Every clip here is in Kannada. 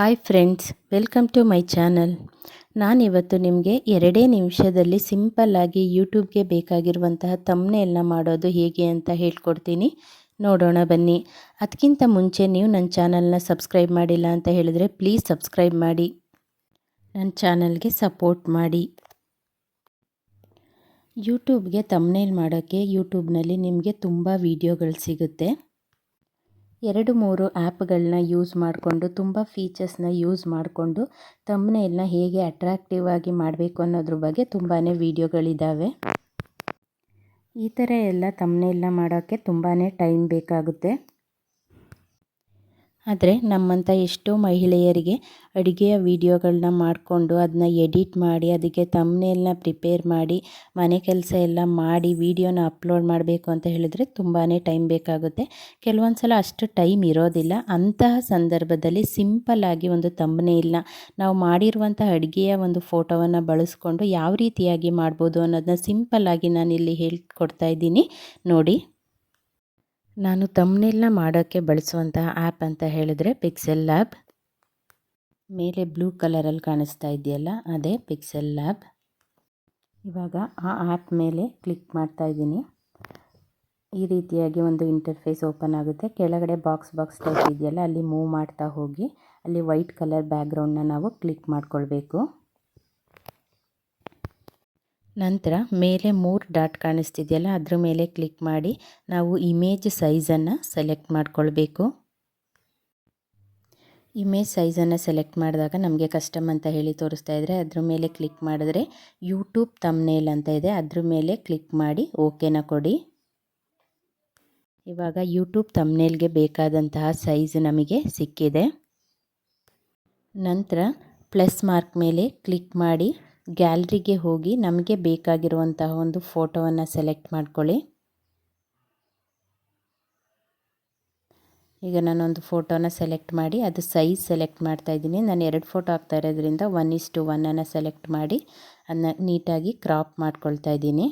Hi friends welcome to my channel ನಾನಿವತ್ತು ನಿಮಗೆ ಎರಡೇ ನಿಮಿಷದಲ್ಲಿ ಸಿಂಪಲ್ಲಾಗಿ ಯೂಟ್ಯೂಬ್ಗೆ ಬೇಕಾಗಿರುವಂತಹ ತಮ್ಮನೆಲ್ಲ ಮಾಡೋದು ಹೇಗೆ ಅಂತ ಹೇಳ್ಕೊಡ್ತೀನಿ. ನೋಡೋಣ ಬನ್ನಿ. ಅದಕ್ಕಿಂತ ಮುಂಚೆ ನೀವು ನನ್ನ ಚಾನಲ್ನ ಸಬ್ಸ್ಕ್ರೈಬ್ ಮಾಡಿಲ್ಲ ಅಂತ ಹೇಳಿದರೆ ಪ್ಲೀಸ್ ಸಬ್ಸ್ಕ್ರೈಬ್ ಮಾಡಿ. ನನ್ನ ಚಾನಲ್ಗೆ ಸಪೋರ್ಟ್ ಮಾಡಿ. ಯೂಟ್ಯೂಬ್ಗೆ ತಮ್ನೇಲ್ ಮಾಡೋಕ್ಕೆ ಯೂಟ್ಯೂಬ್ನಲ್ಲಿ ನಿಮಗೆ ತುಂಬ ವೀಡಿಯೋಗಳು ಸಿಗುತ್ತೆ. ಎರಡು ಮೂರು ಆ್ಯಪ್ಗಳನ್ನ ಯೂಸ್ ಮಾಡಿಕೊಂಡು, ತುಂಬ ಫೀಚರ್ಸ್ನ ಯೂಸ್ ಮಾಡಿಕೊಂಡು ತಮ್ಮನೇಲ್ನ ಹೇಗೆ ಅಟ್ರಾಕ್ಟಿವ್ ಆಗಿ ಮಾಡಬೇಕು ಅನ್ನೋದ್ರ ಬಗ್ಗೆ ತುಂಬಾ ವೀಡಿಯೋಗಳಿದ್ದಾವೆ ಈ ಥರ ಎಲ್ಲ ತಮ್ಮನೇಲ್ನ ಮಾಡೋಕ್ಕೆ ತುಂಬಾ ಟೈಮ್ ಬೇಕಾಗುತ್ತೆ. ಆದರೆ ನಮ್ಮಂಥ ಎಷ್ಟೋ ಮಹಿಳೆಯರಿಗೆ ಅಡುಗೆಯ ವೀಡಿಯೋಗಳನ್ನ ಮಾಡಿಕೊಂಡು ಅದನ್ನ ಎಡಿಟ್ ಮಾಡಿ, ಅದಕ್ಕೆ ತಮ್ಮನೆಲ್ಲ ಪ್ರಿಪೇರ್ ಮಾಡಿ, ಮನೆ ಕೆಲಸ ಎಲ್ಲ ಮಾಡಿ, ವೀಡಿಯೋನ ಅಪ್ಲೋಡ್ ಮಾಡಬೇಕು ಅಂತ ಹೇಳಿದ್ರೆ ತುಂಬಾ ಟೈಮ್ ಬೇಕಾಗುತ್ತೆ. ಕೆಲವೊಂದು ಸಲ ಅಷ್ಟು ಟೈಮ್ ಇರೋದಿಲ್ಲ. ಅಂತಹ ಸಂದರ್ಭದಲ್ಲಿ ಸಿಂಪಲ್ಲಾಗಿ ಒಂದು ತಮ್ಮನೇಲ್ನ ನಾವು ಮಾಡಿರುವಂಥ ಅಡುಗೆಯ ಒಂದು ಫೋಟೋವನ್ನು ಬಳಸ್ಕೊಂಡು ಯಾವ ರೀತಿಯಾಗಿ ಮಾಡ್ಬೋದು ಅನ್ನೋದನ್ನ ಸಿಂಪಲ್ಲಾಗಿ ಇಲ್ಲಿ ಹೇಳ್ಕೊಡ್ತಾ ಇದ್ದೀನಿ. ನೋಡಿ. ನಾನು ತಮ್ಮನೆಲ್ಲ ಮಾಡೋಕ್ಕೆ ಬಳಸುವಂತಹ ಆ್ಯಪ್ ಅಂತ ಹೇಳಿದ್ರೆ ಪಿಕ್ಸೆಲ್ ಲ್ಯಾಬ್ ಮೇಲೆ ಬ್ಲೂ ಕಲರಲ್ಲಿ ಕಾಣಿಸ್ತಾ ಇದೆಯಲ್ಲ, ಅದೇ ಪಿಕ್ಸೆಲ್ ಲ್ಯಾಬ್ ಇವಾಗ ಆ ಆ್ಯಪ್ ಮೇಲೆ ಕ್ಲಿಕ್ ಮಾಡ್ತಾ ಇದ್ದೀನಿ. ಈ ರೀತಿಯಾಗಿ ಒಂದು ಇಂಟರ್ಫೇಸ್ ಓಪನ್ ಆಗುತ್ತೆ. ಕೆಳಗಡೆ ಬಾಕ್ಸ್ ಬಾಕ್ಸ್ ಟೈಪ್ ಇದೆಯಲ್ಲ, ಅಲ್ಲಿ ಮೂವ್ ಮಾಡ್ತಾ ಹೋಗಿ, ಅಲ್ಲಿ ವೈಟ್ ಕಲರ್ ಬ್ಯಾಕ್ಗ್ರೌಂಡನ್ನ ನಾವು ಕ್ಲಿಕ್ ಮಾಡ್ಕೊಳ್ಬೇಕು. ನಂತರ ಮೇಲೆ ಮೂರು ಡಾಟ್ ಕಾಣಿಸ್ತಿದೆಯಲ್ಲ, ಅದ್ರ ಮೇಲೆ ಕ್ಲಿಕ್ ಮಾಡಿ ನಾವು ಇಮೇಜ್ ಸೈಜನ್ನು ಸೆಲೆಕ್ಟ್ ಮಾಡಿಕೊಳ್ಬೇಕು. ಇಮೇಜ್ ಸೈಜನ್ನು ಸೆಲೆಕ್ಟ್ ಮಾಡಿದಾಗ ನಮಗೆ ಕಸ್ಟಮ್ ಅಂತ ಹೇಳಿ ತೋರಿಸ್ತಾ ಇದ್ದರೆ ಅದ್ರ ಮೇಲೆ ಕ್ಲಿಕ್ ಮಾಡಿದ್ರೆ ಯೂಟ್ಯೂಬ್ ತಮ್ನೇಲ್ ಅಂತ ಇದೆ, ಅದ್ರ ಮೇಲೆ ಕ್ಲಿಕ್ ಮಾಡಿ ಓಕೆನ ಕೊಡಿ. ಇವಾಗ ಯೂಟ್ಯೂಬ್ ತಮ್ನೇಲ್ಗೆ ಬೇಕಾದಂತಹ ಸೈಜ್ ನಮಗೆ ಸಿಕ್ಕಿದೆ. ನಂತರ ಪ್ಲಸ್ ಮಾರ್ಕ್ ಮೇಲೆ ಕ್ಲಿಕ್ ಮಾಡಿ ಗ್ಯಾಲ್ರಿಗೆ ಹೋಗಿ ನಮಗೆ ಬೇಕಾಗಿರುವಂತಹ ಒಂದು ಫೋಟೋವನ್ನು ಸೆಲೆಕ್ಟ್ ಮಾಡ್ಕೊಳ್ಳಿ. ಈಗ ನಾನೊಂದು ಫೋಟೋನ ಸೆಲೆಕ್ಟ್ ಮಾಡಿ, ಅದು ಸೈಜ್ ಸೆಲೆಕ್ಟ್ ಮಾಡ್ತಾ ಇದ್ದೀನಿ. ನಾನು ಎರಡು ಫೋಟೋ ಹಾಕ್ತಾ ಇರೋದ್ರಿಂದ ಒನ್ ಇಸ್ ಟು ಒನ್ನನ್ನು ಸೆಲೆಕ್ಟ್ ಮಾಡಿ ಅದನ್ನ ನೀಟಾಗಿ ಕ್ರಾಪ್ ಮಾಡ್ಕೊಳ್ತಾ ಇದ್ದೀನಿ.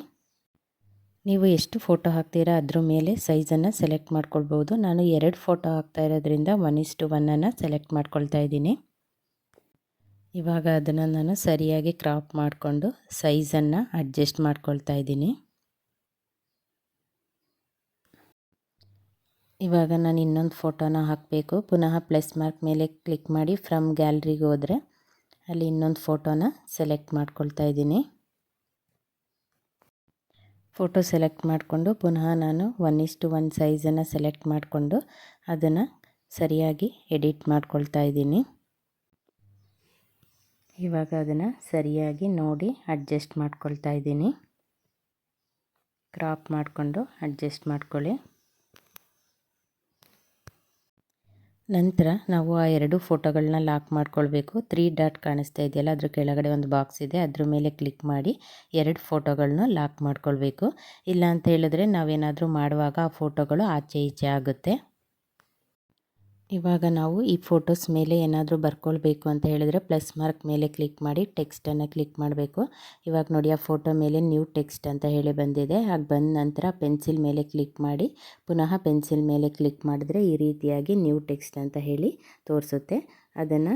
ನೀವು ಎಷ್ಟು ಫೋಟೋ ಹಾಕ್ತೀರಾ ಅದ್ರ ಮೇಲೆ ಸೈಜನ್ನು ಸೆಲೆಕ್ಟ್ ಮಾಡ್ಕೊಳ್ಬೋದು ನಾನು ಎರಡು ಫೋಟೋ ಹಾಕ್ತಾ ಇರೋದ್ರಿಂದ ಒನ್ ಇಸ್ ಟು ಒನ್ನನ್ನು ಸೆಲೆಕ್ಟ್ ಮಾಡ್ಕೊಳ್ತಾ ಇದ್ದೀನಿ. ಇವಾಗ ಅದನ್ನು ನಾನು ಸರಿಯಾಗಿ ಕ್ರಾಪ್ ಮಾಡಿಕೊಂಡು ಸೈಜನ್ನು ಅಡ್ಜಸ್ಟ್ ಮಾಡ್ಕೊಳ್ತಾ ಇದ್ದೀನಿ. ಇವಾಗ ನಾನು ಇನ್ನೊಂದು ಫೋಟೋನ ಹಾಕಬೇಕು. ಪುನಃ ಪ್ಲಸ್ ಮಾರ್ಕ್ ಮೇಲೆ ಕ್ಲಿಕ್ ಮಾಡಿ ಫ್ರಮ್ ಗ್ಯಾಲ್ರಿಗೆ ಹೋದರೆ ಅಲ್ಲಿ ಇನ್ನೊಂದು ಫೋಟೋನ ಸೆಲೆಕ್ಟ್ ಮಾಡ್ಕೊಳ್ತಾ ಇದ್ದೀನಿ. ಫೋಟೋ ಸೆಲೆಕ್ಟ್ ಮಾಡಿಕೊಂಡು ಪುನಃ ನಾನು ಒನ್ ಇಷ್ಟು ಒನ್ ಸೈಜನ್ನು ಸೆಲೆಕ್ಟ್ ಮಾಡಿಕೊಂಡು ಅದನ್ನು ಸರಿಯಾಗಿ ಎಡಿಟ್ ಮಾಡ್ಕೊಳ್ತಾ ಇದ್ದೀನಿ. ಇವಾಗ ಅದನ್ನು ಸರಿಯಾಗಿ ನೋಡಿ ಅಡ್ಜಸ್ಟ್ ಮಾಡ್ಕೊಳ್ತಾ ಇದ್ದೀನಿ. ಕ್ರಾಪ್ ಮಾಡಿಕೊಂಡು ಅಡ್ಜಸ್ಟ್ ಮಾಡ್ಕೊಳ್ಳಿ. ನಂತರ ನಾವು ಆ ಎರಡು ಫೋಟೋಗಳನ್ನ ಲಾಕ್ ಮಾಡ್ಕೊಳ್ಬೇಕು. ತ್ರೀ ಡಾಟ್ ಕಾಣಿಸ್ತಾ ಇದೆಯಲ್ಲ, ಅದ್ರ ಕೆಳಗಡೆ ಒಂದು ಬಾಕ್ಸ್ ಇದೆ. ಅದ್ರ ಮೇಲೆ ಕ್ಲಿಕ್ ಮಾಡಿ ಎರಡು ಫೋಟೋಗಳನ್ನ ಲಾಕ್ ಮಾಡ್ಕೊಳ್ಬೇಕು. ಇಲ್ಲ ಅಂತ ಹೇಳಿದ್ರೆ ನಾವೇನಾದರೂ ಮಾಡುವಾಗ ಆ ಫೋಟೋಗಳು ಆಚೆ ಈಚೆ ಆಗುತ್ತೆ. ಇವಾಗ ನಾವು ಈ ಫೋಟೋಸ್ ಮೇಲೆ ಏನಾದರೂ ಬರ್ಕೊಳ್ಬೇಕು ಅಂತ ಹೇಳಿದ್ರೆ ಪ್ಲಸ್ ಮಾರ್ಕ್ ಮೇಲೆ ಕ್ಲಿಕ್ ಮಾಡಿ ಟೆಕ್ಸ್ಟನ್ನು ಕ್ಲಿಕ್ ಮಾಡಬೇಕು. ಇವಾಗ ನೋಡಿ ಆ ಫೋಟೋ ಮೇಲೆ ನ್ಯೂ ಟೆಕ್ಸ್ಟ್ ಅಂತ ಹೇಳಿ ಬಂದಿದೆ. ಹಾಗೆ ಬಂದ ನಂತರ ಪೆನ್ಸಿಲ್ ಮೇಲೆ ಕ್ಲಿಕ್ ಮಾಡಿ, ಪುನಃ ಪೆನ್ಸಿಲ್ ಮೇಲೆ ಕ್ಲಿಕ್ ಮಾಡಿದ್ರೆ ಈ ರೀತಿಯಾಗಿ ನ್ಯೂ ಟೆಕ್ಸ್ಟ್ ಅಂತ ಹೇಳಿ ತೋರಿಸುತ್ತೆ. ಅದನ್ನು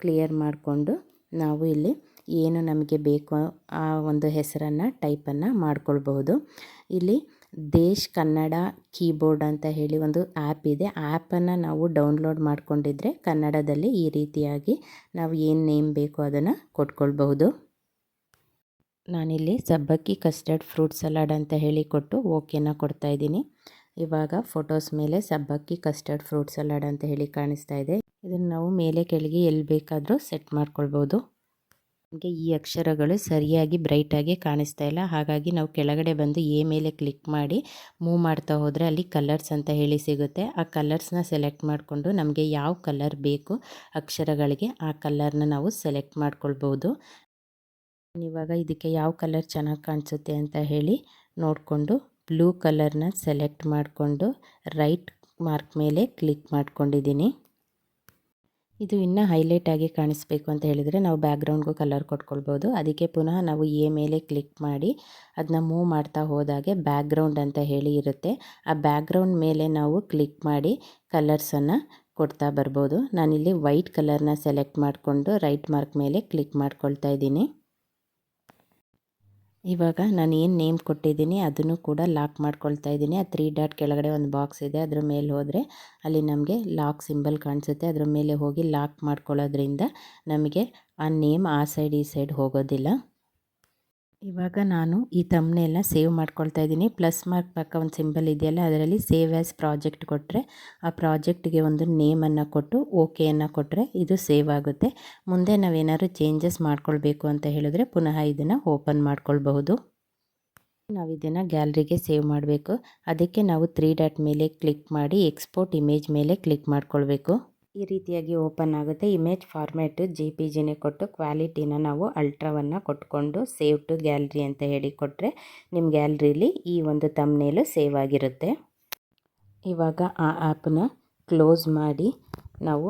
ಕ್ಲಿಯರ್ ಮಾಡಿಕೊಂಡು ನಾವು ಇಲ್ಲಿ ಏನು ನಮಗೆ ಬೇಕು ಆ ಒಂದು ಹೆಸರನ್ನು, ಟೈಪನ್ನು ಮಾಡ್ಕೊಳ್ಬಹುದು. ಇಲ್ಲಿ ದೇಶ್ ಕನ್ನಡ ಕೀಬೋರ್ಡ್ ಅಂತ ಹೇಳಿ ಒಂದು ಆ್ಯಪ್ ಇದೆ. ಆ್ಯಪನ್ನು ನಾವು ಡೌನ್ಲೋಡ್ ಮಾಡಿಕೊಂಡಿದ್ರೆ ಕನ್ನಡದಲ್ಲಿ ಈ ರೀತಿಯಾಗಿ ನಾವು ಏನು ನೇಮ್ ಬೇಕು ಅದನ್ನು ಕೊಟ್ಕೊಳ್ಬಹುದು. ನಾನಿಲ್ಲಿ ಸಬ್ಬಕ್ಕಿ ಕಸ್ಟರ್ಡ್ ಫ್ರೂಟ್ ಸಲಾಡ್ ಅಂತ ಹೇಳಿ ಕೊಟ್ಟು ಓಕೆನ ಕೊಡ್ತಾ ಇದ್ದೀನಿ. ಇವಾಗ ಫೋಟೋಸ್ ಮೇಲೆ ಸಬ್ಬಕ್ಕಿ ಕಸ್ಟರ್ಡ್ ಫ್ರೂಟ್ ಸಲಾಡ್ ಅಂತ ಹೇಳಿ ಕಾಣಿಸ್ತಾ ಇದೆ. ಇದನ್ನು ನಾವು ಮೇಲೆ ಕೆಳಗೆ ಎಲ್ಲಿ ಬೇಕಾದರೂ ಸೆಟ್ ಮಾಡ್ಕೊಳ್ಬೋದು ನಮಗೆ ಈ ಅಕ್ಷರಗಳು ಸರಿಯಾಗಿ ಬ್ರೈಟಾಗಿ ಕಾಣಿಸ್ತಾ ಇಲ್ಲ. ಹಾಗಾಗಿ ನಾವು ಕೆಳಗಡೆ ಬಂದು ಎ ಮೇಲೆ ಕ್ಲಿಕ್ ಮಾಡಿ ಮೂವ್ ಮಾಡ್ತಾ ಹೋದರೆ ಅಲ್ಲಿ ಕಲರ್ಸ್ ಅಂತ ಹೇಳಿ ಸಿಗುತ್ತೆ. ಆ ಕಲರ್ಸ್ನ ಸೆಲೆಕ್ಟ್ ಮಾಡಿಕೊಂಡು ನಮಗೆ ಯಾವ ಕಲರ್ ಬೇಕು ಅಕ್ಷರಗಳಿಗೆ ಆ ಕಲರ್ನ ನಾವು ಸೆಲೆಕ್ಟ್ ಮಾಡ್ಕೊಳ್ಬೋದು. ಇವಾಗ ಇದಕ್ಕೆ ಯಾವ ಕಲರ್ ಚೆನ್ನಾಗಿ ಕಾಣಿಸುತ್ತೆ ಅಂತ ಹೇಳಿ ನೋಡಿಕೊಂಡು ಬ್ಲೂ ಕಲರ್ನ ಸೆಲೆಕ್ಟ್ ಮಾಡಿಕೊಂಡು ರೈಟ್ ಮಾರ್ಕ್ ಮೇಲೆ ಕ್ಲಿಕ್ ಮಾಡ್ಕೊಂಡಿದ್ದೀನಿ. ಇದು ಇನ್ನ ಹೈಲೈಟ್ ಆಗಿ ಕಾಣಿಸ್ಬೇಕು ಅಂತ ಹೇಳಿದರೆ ನಾವು ಬ್ಯಾಕ್ಗ್ರೌಂಡ್ಗೂ ಕಲರ್ ಕೊಟ್ಕೊಳ್ಬೋದು. ಅದಕ್ಕೆ ಪುನಃ ನಾವು ಎ ಮೇಲೆ ಕ್ಲಿಕ್ ಮಾಡಿ ಅದನ್ನ ಮೂವ್ ಮಾಡ್ತಾ ಹೋದಾಗೆ ಬ್ಯಾಕ್ಗ್ರೌಂಡ್ ಅಂತ ಹೇಳಿ ಇರುತ್ತೆ. ಆ ಬ್ಯಾಕ್ಗ್ರೌಂಡ್ ಮೇಲೆ ನಾವು ಕ್ಲಿಕ್ ಮಾಡಿ ಕಲರ್ಸನ್ನು ಕೊಡ್ತಾ ಬರ್ಬೋದು. ನಾನಿಲ್ಲಿ ವೈಟ್ ಕಲರ್ನ ಸೆಲೆಕ್ಟ್ ಮಾಡಿಕೊಂಡು ರೈಟ್ ಮಾರ್ಕ್ ಮೇಲೆ ಕ್ಲಿಕ್ ಮಾಡ್ಕೊಳ್ತಾ ಇದ್ದೀನಿ. ಇವಾಗ ನಾನು ಏನು ನೇಮ್ ಕೊಟ್ಟಿದ್ದೀನಿ ಅದನ್ನು ಕೂಡ ಲಾಕ್ ಮಾಡ್ಕೊಳ್ತಾ ಇದ್ದೀನಿ. ಆ ತ್ರೀ ಡಾಟ್ ಕೆಳಗಡೆ ಒಂದು ಬಾಕ್ಸ್ ಇದೆ, ಅದ್ರ ಮೇಲೆ ಹೋದರೆ ಅಲ್ಲಿ ನಮಗೆ ಲಾಕ್ ಸಿಂಬಲ್ ಕಾಣಿಸುತ್ತೆ. ಅದ್ರ ಮೇಲೆ ಹೋಗಿ ಲಾಕ್ ಮಾಡ್ಕೊಳ್ಳೋದ್ರಿಂದ ನಮಗೆ ಆ ನೇಮ್ ಆ ಸೈಡ್ ಈ ಸೈಡ್ ಹೋಗೋದಿಲ್ಲ. ಇವಾಗ ನಾನು ಈ ತಮ್ಮನೆಲ್ಲ ಸೇವ್ ಮಾಡ್ಕೊಳ್ತಾ ಇದ್ದೀನಿ. ಪ್ಲಸ್ ಮಾರ್ಕ್ ಪಕ್ಕ ಒಂದು ಸಿಂಬಲ್ ಇದೆಯಲ್ಲ, ಅದರಲ್ಲಿ ಸೇವ್ ಆ್ಯಸ್ ಪ್ರಾಜೆಕ್ಟ್ ಕೊಟ್ಟರೆ ಆ ಪ್ರಾಜೆಕ್ಟ್ಗೆ ಒಂದು ನೇಮನ್ನು ಕೊಟ್ಟು ಓಕೆಯನ್ನು ಕೊಟ್ಟರೆ ಇದು ಸೇವ್ ಆಗುತ್ತೆ. ಮುಂದೆ ನಾವೇನಾದ್ರು ಚೇಂಜಸ್ ಮಾಡ್ಕೊಳ್ಬೇಕು ಅಂತ ಹೇಳಿದ್ರೆ ಪುನಃ ಇದನ್ನು ಓಪನ್ ಮಾಡ್ಕೊಳ್ಬಹುದು. ನಾವು ಇದನ್ನು ಗ್ಯಾಲರಿಗೆ ಸೇವ್ ಮಾಡಬೇಕು. ಅದಕ್ಕೆ ನಾವು ತ್ರೀ ಡಾಟ್ ಮೇಲೆ ಕ್ಲಿಕ್ ಮಾಡಿ ಎಕ್ಸ್ಪೋರ್ಟ್ ಇಮೇಜ್ ಮೇಲೆ ಕ್ಲಿಕ್ ಮಾಡ್ಕೊಳ್ಬೇಕು. ಈ ರೀತಿಯಾಗಿ ಓಪನ್ ಆಗುತ್ತೆ. ಇಮೇಜ್ ಫಾರ್ಮ್ಯಾಟು ಜಿ ಪಿ ಜಿನೇ ಕೊಟ್ಟು ಕ್ವಾಲಿಟಿನ ನಾವು ಅಲ್ಟ್ರಾವನ್ನು ಕೊಟ್ಕೊಂಡು ಸೇವ್ ಟು ಗ್ಯಾಲ್ರಿ ಅಂತ ಹೇಳಿ ಕೊಟ್ಟರೆ ನಿಮ್ಮ ಗ್ಯಾಲ್ರಿಲಿ ಈ ಒಂದು ತಮ್ನೇಲು ಸೇವ್ ಆಗಿರುತ್ತೆ. ಇವಾಗ ಆ ಆ್ಯಪನ್ನ ಕ್ಲೋಸ್ ಮಾಡಿ ನಾವು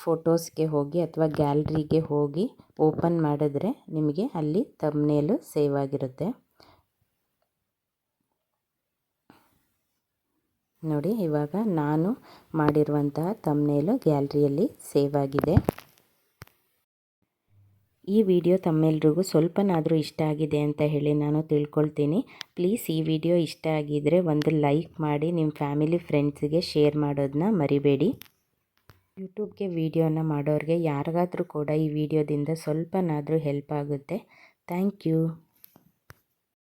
ಫೋಟೋಸ್ಗೆ ಹೋಗಿ ಅಥವಾ ಗ್ಯಾಲ್ರಿಗೆ ಹೋಗಿ ಓಪನ್ ಮಾಡಿದ್ರೆ ನಿಮಗೆ ಅಲ್ಲಿ ತಮ್ಮನೇಲು ಸೇವ್ ಆಗಿರುತ್ತೆ. ನೋಡಿ, ಇವಾಗ ನಾನು ಮಾಡಿರುವಂತಹ ತಮ್ನೇಲು ಗ್ಯಾಲ್ರಿಯಲ್ಲಿ ಸೇವ್ ಆಗಿದೆ. ಈ ವಿಡಿಯೋ ತಮ್ಮೆಲ್ರಿಗೂ ಸ್ವಲ್ಪನಾದರೂ ಇಷ್ಟ ಆಗಿದೆ ಅಂತ ಹೇಳಿ ನಾನು ತಿಳ್ಕೊಳ್ತೀನಿ. ಪ್ಲೀಸ್ ಈ ವಿಡಿಯೋ ಇಷ್ಟ ಆಗಿದ್ದರೆ ಒಂದು ಲೈಕ್ ಮಾಡಿ ನಿಮ್ಮ ಫ್ಯಾಮಿಲಿ ಫ್ರೆಂಡ್ಸಿಗೆ ಶೇರ್ ಮಾಡೋದನ್ನ ಮರಿಬೇಡಿ. ಯೂಟ್ಯೂಬ್ಗೆ ವಿಡಿಯೋನ ಮಾಡೋರಿಗೆ ಯಾರಿಗಾದರೂ ಕೂಡ ಈ ವಿಡಿಯೋದಿಂದ ಸ್ವಲ್ಪನಾದರೂ ಹೆಲ್ಪ್ ಆಗುತ್ತೆ. Thank you